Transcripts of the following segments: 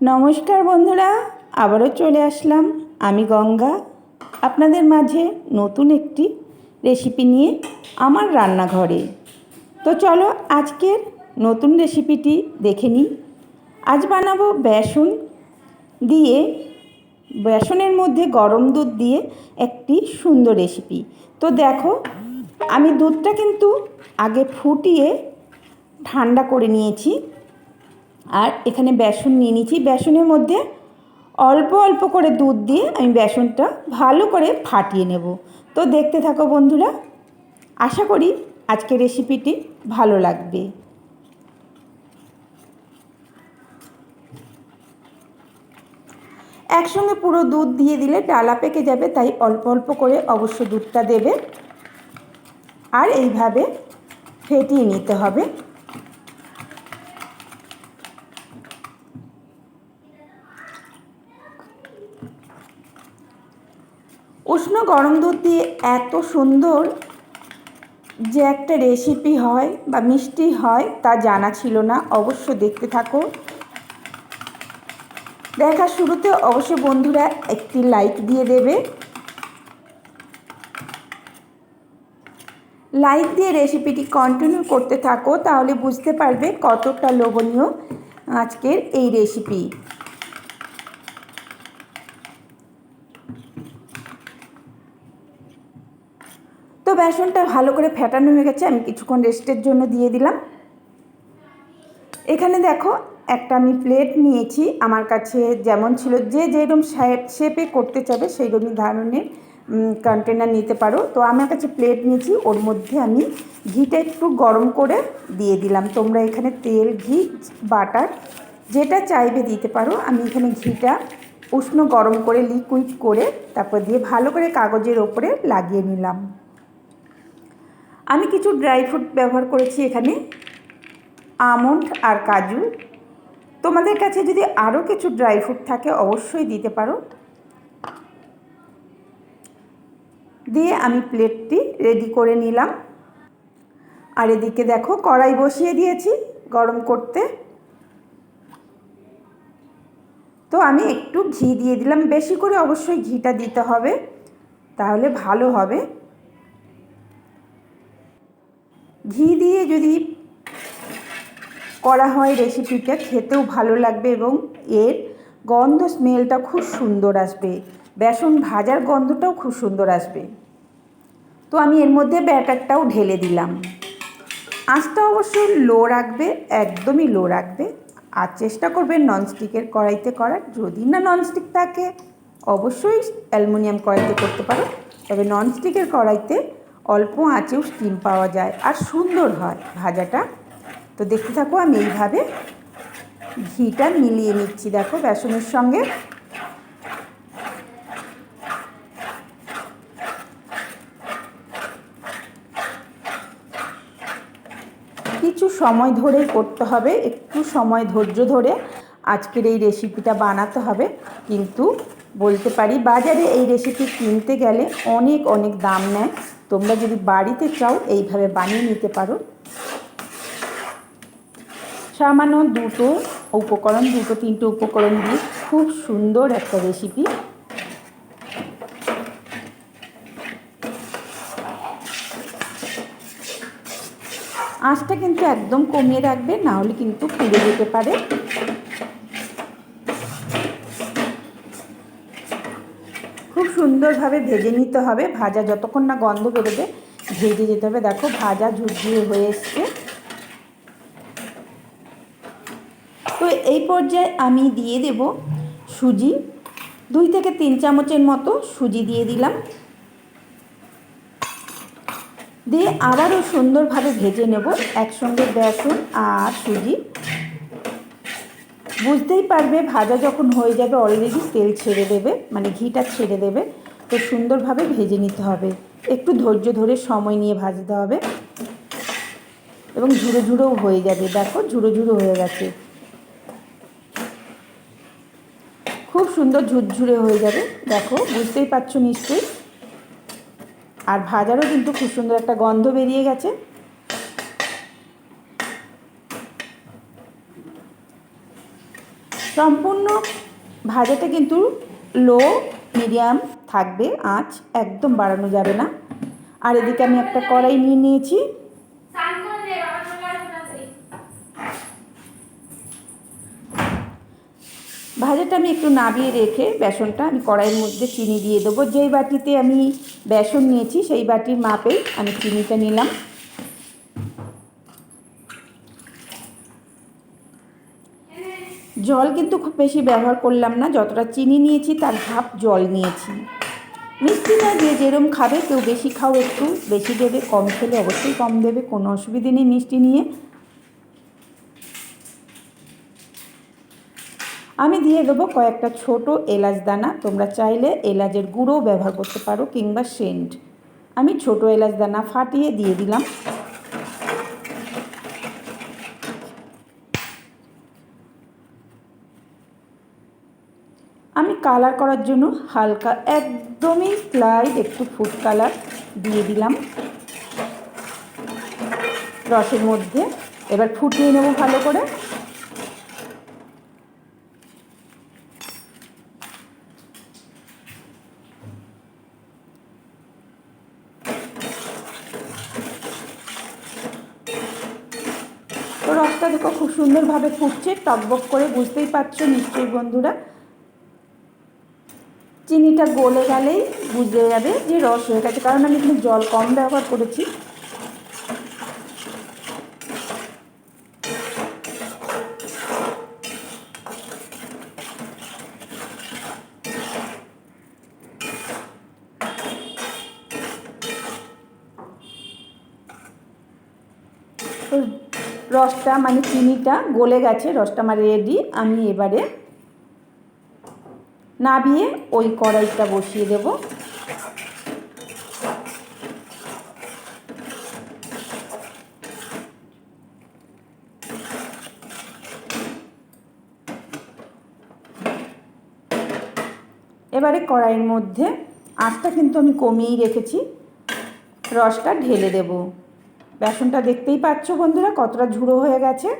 নমস্কার বন্ধুরা, আবারও চলে আসলাম আমি গঙ্গা। আপনাদের মাঝে নতুন একটি রেসিপি নিয়ে আমার রান্নাঘরে। তো চলো আজকের নতুন রেসিপিটি দেখে নিই। আজ বানাবো বেসন দিয়ে, বেসনের মধ্যে গরম দুধ দিয়ে একটি সুন্দর রেসিপি তো দেখো, আমি দুধটা কিন্তু আগে ফুটিয়ে ঠান্ডা করে নিয়েছি। আর এখানে বেসন নিয়ে নিয়েছি বেসনের মধ্যে অল্প অল্প করে দুধ দিয়ে আমি বেসনটা ভালো করে ফাটিয়ে নেব। তো দেখতে থাকো বন্ধুরা, আশা করি আজকের রেসিপিটি ভালো লাগবে। একসঙ্গে পুরো দুধ দিয়ে দিলে ডালা পেকে যাবে, তাই অল্প অল্প করে অবশ্য দুধটা দেবে। আর এইভাবে ফেটিয়ে নিতে হবে উষ্ণ গরম দুধ দিয়ে এত সুন্দর যে একটা রেসিপি হয় বা মিষ্টি হয় তা জানা ছিল না। অবশ্য দেখতে থাকো। দেখার শুরুতে অবশ্যই বন্ধুরা একটি লাইক দিয়ে দেবে। লাইক দিয়ে রেসিপিটি কন্টিনিউ করতে থাকো, তাহলে বুঝতে পারবে কতটা লোভনীয় আজকের এই রেসিপি বেসনটা ভালো করে ফেটানো হয়ে গেছে, আমি কিছুক্ষণ রেস্টের জন্য দিয়ে দিলাম। এখানে দেখো, একটা আমি প্লেট নিয়েছি, আমার কাছে যেমন ছিল, যে যেরকম শেপে করতে চাবে সেই রকম ধরনের কন্টেনার নিতে পারো। তো আমার কাছে প্লেট নিয়েছি, ওর মধ্যে আমি ঘিটা একটু গরম করে দিয়ে দিলাম। তোমরা এখানে তেল, ঘি, বাটার, যেটা চাইবে দিতে পারো। আমি এখানে ঘিটা উষ্ণ গরম করে লিকুইড করে, তারপর দিয়ে ভালো করে কাগজের ওপরে লাগিয়ে নিলাম। আমি কিছু ড্রাই ফ্রুট ব্যবহার করেছি এখানে। আমন্ড আর কাজু। তোমাদের কাছে যদি আরও কিছু ড্রাই ফ্রুট থাকে, অবশ্যই দিতে পারো। দিয়ে আমি প্লেটটি রেডি করে নিলাম। আর এদিকে দেখো, কড়াই বসিয়ে দিয়েছি গরম করতে। তো আমি একটু ঘি দিয়ে দিলাম। বেশি করে অবশ্যই ঘিটা দিতে হবে, তাহলে ভালো হবে। ঘি দিয়ে যদি করা হয় রেসিপিটা খেতেও ভালো লাগবে এবং এর গন্ধ স্মেলটা খুব সুন্দর আসবে। বেসন ভাজার গন্ধটাও খুব সুন্দর আসবে। তো আমি এর মধ্যে ব্যাটারটাও ঢেলে দিলাম। আঁচটা অবশ্যই লো রাখবে, একদমই লো রাখবে। আর চেষ্টা করবে ননস্টিকের কড়াইতে করার। যদি না ননস্টিক থাকে, অবশ্যই অ্যালুমিনিয়াম কড়াইতে করতে পারো। তবে ননস্টিকের কড়াইতে অল্প আঁচেও স্টিম পাওয়া যায় আর সুন্দর হয় ভাজাটা। তো দেখতে থাকো, আমি এইভাবে ঘিটা মিলিয়ে নিচ্ছি। দেখো, বেসনের সঙ্গে। কিছু সময় ধরে করতে হবে, একটু সময় ধৈর্য ধরে আজকের এই রেসিপিটা বানাতে হবে। কিন্তু বলতে পারি, বাজারে এই রেসিপি কিনতে গেলে অনেক অনেক দাম নেয়। তোমরা যদি বাড়িতে চাও, এইভাবে বানিয়ে নিতে পারো। সামান্য দুটো উপকরণ, দুটো, তিনটে উপকরণ দিয়ে খুব সুন্দর একটা রেসিপি আঁচটা কিন্তু একদম কমিয়ে রাখবে, না হলে কিন্তু পুড়ে যেতে পারে খুব সুন্দরভাবে ভেজে নিতে হবে। ভাজা যতক্ষণ না গন্ধ বেরোবে, ভেজে যেতে হবে। দেখো, ভাজা ঝুরঝুরে হয়ে এসছে। তো এই পর্যায়ে আমি দিয়ে দেব সুজি। দুই থেকে তিন চামচের মতো সুজি দিয়ে দিলাম। দিয়ে আবারও সুন্দরভাবে ভেজে নেব একসঙ্গে বেসন আর সুজি। বুঝতেই পারবে, ভাজা যখন হয়ে যাবে অলরেডি তেল ছেড়ে দেবে মানে ঘিটা ছেড়ে দেবে। তো সুন্দরভাবে ভেজে নিতে হবে। একটু ধৈর্য ধরে সময় নিয়ে ভাজতে হবে। এবং ঝুড়ো ঝুড়োও হয়ে যাবে। দেখো, ঝুড়ো ঝুড়ো হয়ে গেছে। খুব সুন্দর ঝুরঝুরে হয়ে যাবে। দেখো, বুঝতেই পারছ নিশ্চয়ই। আর ভাজারও কিন্তু খুব সুন্দর একটা গন্ধ বেরিয়ে গেছে। সম্পূর্ণ ভাজাটা কিন্তু লো মিডিয়াম থাকবে, আঁচ একদম বাড়ানো যাবে না। আর এদিকে আমি একটা কড়াই নিয়ে নিয়েছি। ভাজাটা আমি একটু নাবিয়ে রেখে বেসনটা আমি কড়াইয়ের মধ্যে চিনি দিয়ে দেবো। যেই বাটিতে আমি বেসন নিয়েছি, সেই বাটির মাপে আমি চিনিটা নিলাম। জল কিন্তু খুব বেশি ব্যবহার করলাম না। যতটা চিনি নিয়েছি, তার হাফ জল নিয়েছি। মিষ্টিটা দিয়ে যেরম খাবে, কেউ বেশি খাও একটু। বেশি দেবে, কম খেলে অবশ্যই কম দেবে, কোনো অসুবিধে নেই মিষ্টি নিয়ে। আমি দিয়ে দেবো কয়েকটা ছোট এলাচ দানা। তোমরা চাইলে এলাচের গুঁড়োও ব্যবহার করতে পারো কিংবা সেন্ট। আমি ছোট এলাচ দানা ফাটিয়ে দিয়ে দিলাম আমি কালার করার জন্য হালকা একদমই স্লাইড একটু ফুড কালার দিয়ে দিলাম। রসের মধ্যে এবার ফুটিয়ে নেব ভালো করে। তো রসটা দেখো খুব সুন্দরভাবে ফুটছে, টকবক করে বুঝতেই পারছ নিশ্চয়ই বন্ধুরা। চিনিটা গলে গেলেই বুঝে যাবে যে রস হয়ে গেছে। কারণ আমি এখানে জল কম ব্যবহার করেছি। রসটা মানে চিনিটা গলে গেছে, রসটা আমার রেডি আমি এবারে নাবিয়ে ওই কড়াইটা বসিয়ে দেব। এবারে কড়াইয়ের মধ্যে আঁচটা কিন্তু আমি কমিয়েই রেখেছি। রসটা ঢেলে দেব। বেসনটা দেখতেই পাচ্ছ বন্ধুরা, কতটা ঝুড়ো হয়ে গেছে।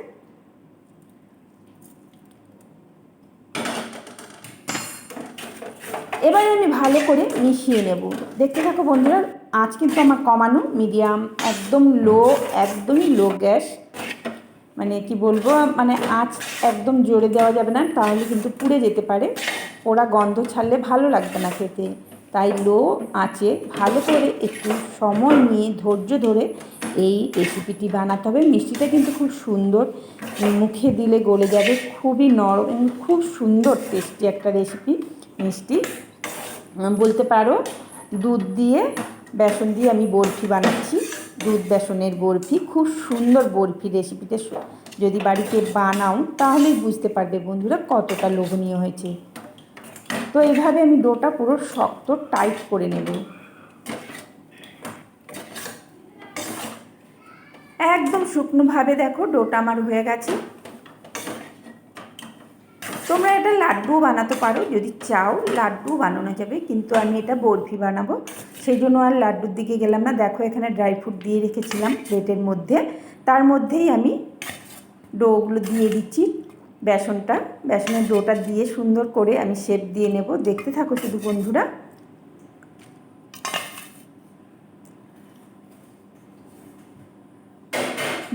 এবারে আমি ভালো করে মিশিয়ে নেব। দেখতে থাকো বন্ধুরা, আঁচ কিন্তু আমার কমানো মিডিয়াম একদম লো একদমই লো গ্যাস মানে কি বলব মানে আঁচ একদম জোরে দেওয়া যাবে না, তাহলে কিন্তু পুড়ে যেতে পারে। ওরা গন্ধ ছাড়লে ভালো লাগবে না খেতে। তাই লো আঁচে ভালো করে একটু সময় নিয়ে ধৈর্য ধরে এই রেসিপিটি বানাতে হবে। মিষ্টিটা কিন্তু খুব সুন্দর, মুখে দিলে গলে যাবে। খুবই নরম, খুব সুন্দর টেস্টি একটা রেসিপি মিষ্টি। বলতে পারো, দুধ দিয়ে, বেসন দিয়ে আমি বরফি বানাচ্ছি। দুধ, বেসনের বরফি, খুব সুন্দর বরফি রেসিপিতে যদি বাড়িতে বানাও, তাহলেই বুঝতে পারবে বন্ধুরা কতটা লোভনীয় হয়েছে। তো এইভাবে আমি ডোটা পুরো শক্ত টাইট করে নেব। একদম শুকনোভাবে দেখো, ডোটা আমার হয়ে গেছে। তোমরা এটা লাড্ডুও বানাতে পারো, যদি চাও লাড্ডু বানানো যাবে, কিন্তু আমি এটা বরফি বানাবো। সেই জন্য আর লাড্ডুর দিকে গেলাম না। দেখো এখানে ড্রাই ফ্রুট দিয়ে রেখেছিলাম প্লেটের মধ্যে। তার মধ্যেই আমি ডোগুলো দিয়ে দিচ্ছি, বেসনটা। বেসনের ডোটা দিয়ে সুন্দর করে আমি শেপ দিয়ে নেব। দেখতে থাকো শুধু বন্ধুরা।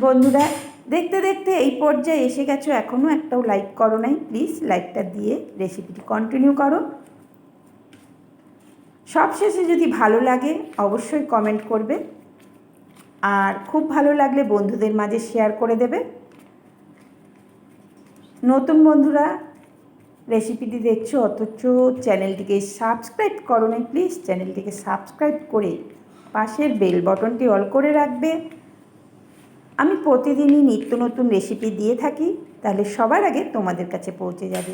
বন্ধুরা দেখতে দেখতে এই পর্যায়ে এসে গেছো এখনও একটাও লাইক করো নাই প্লিজ লাইকটা দিয়ে রেসিপিটি কন্টিনিউ করো। সবশেষে যদি ভালো লাগে, অবশ্যই কমেন্ট করবে। আর খুব ভালো লাগলে বন্ধুদের মাঝে শেয়ার করে দেবে। নতুন বন্ধুরা রেসিপিটি দেখছ, অথচ চ্যানেলটিকে সাবস্ক্রাইব করো নাই প্লিজ চ্যানেলটিকে সাবস্ক্রাইব করে পাশের বেল বটনটি অল করে রাখবে। আমি প্রতিদিনই নিত্য নতুন রেসিপি দিয়ে থাকি, তাহলে সবার আগে তোমাদের কাছে পৌঁছে যাবে।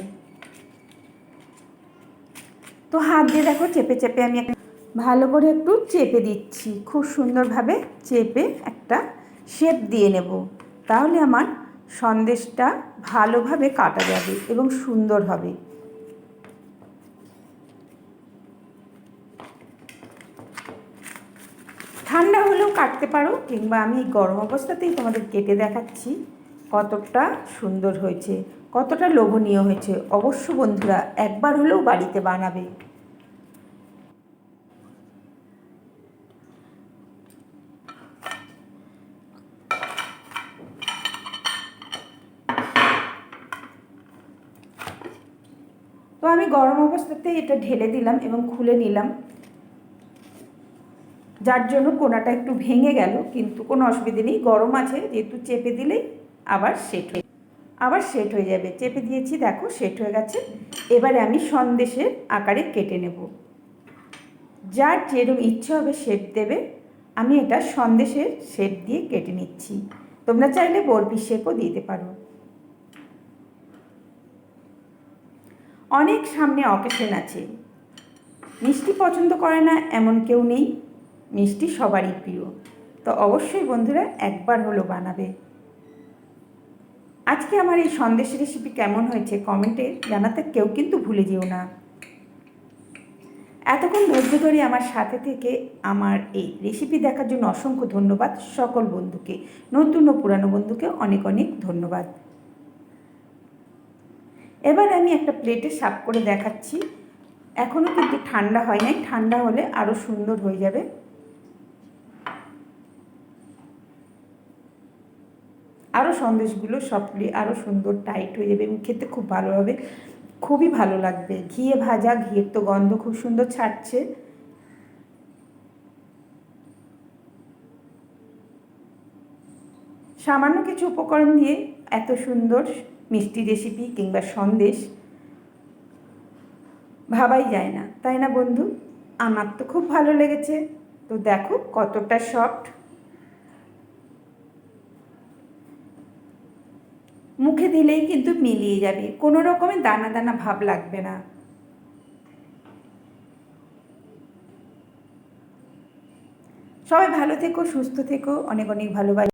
তো হাত দিয়ে দেখো, চেপে চেপে আমি ভালো করে একটু চেপে দিচ্ছি। খুব সুন্দরভাবে চেপে একটা শেপ দিয়ে নেব। তাহলে আমার সন্দেশটা ভালোভাবে কাটা যাবে এবং সুন্দর হবে। ঠান্ডা হলেও কাটতে পারো, কিংবা আমি গরম অবস্থাতেই তোমাদের কেটে দেখাচ্ছি কতটা সুন্দর হয়েছে, কতটা লোভনীয় হয়েছে। অবশ্য বন্ধুরা, একবার হলেও বাড়িতে বানাবে। তো আমি গরম অবস্থাতে এটা ঢেলে দিলাম এবং খুলে নিলাম। যার জন্য কোনাটা একটু ভেঙে গেল, কিন্তু কোনো অসুবিধে নেই। গরম আছে, যেহেতু চেপে দিলেই আবার সেট হয়ে আবার সেট হয়ে যাবে। চেপে দিয়েছি, দেখো সেট হয়ে গেছে। এবারে আমি সন্দেশের আকারে কেটে নেব। যার যেরকম ইচ্ছে হবে শেপ দেবে, আমি এটা সন্দেশের শেপ দিয়ে কেটে নিচ্ছি। তোমরা চাইলে বরফি শেপও দিতে পারো। অনেক সামনে অকেশন আছে। মিষ্টি পছন্দ করে না, এমন কেউ নেই। মিষ্টি সবারই প্রিয়। তো অবশ্যই বন্ধুরা একবার হলো বানাবে। আজকে আমার এই সন্দেশ রেসিপি কেমন হয়েছে কমেন্টে জানাতে কেউ কিন্তু ভুলে যেও না। এতক্ষণ ধৈর্য ধরে আমার সাথে থেকে আমার এই রেসিপি দেখার জন্য অসংখ্য ধন্যবাদ সকল বন্ধুকে। নতুন ও পুরানো বন্ধুকে অনেক অনেক ধন্যবাদ। এবার আমি একটা প্লেটে সাফ করে দেখাচ্ছি। এখনও কিন্তু ঠান্ডা হয় নাই। ঠান্ডা হলে আরও সুন্দর হয়ে যাবে। আরও সন্দেশগুলো সবগুলি আরও সুন্দর টাইট হয়ে যাবে এবং খেতে খুব ভালো হবে। খুবই ভালো লাগবে। ঘিয়ে ভাজা, ঘিয়ের তো গন্ধ খুব সুন্দর ছাড়ছে। সামান্য কিছু উপকরণ দিয়ে এত সুন্দর মিষ্টি রেসিপি কিংবা সন্দেশ ভাবাই যায় না। তাই না বন্ধু? আমার তো খুব ভালো লেগেছে। তো দেখো কতটা সফট মুখে দিলেই কিন্তু মিলিয়ে যাবে। কোনো রকমের দানা দানা ভাব লাগবে না। সবাই ভালো থেকো, সুস্থ থেকো, অনেক অনেক ভালোবাসি।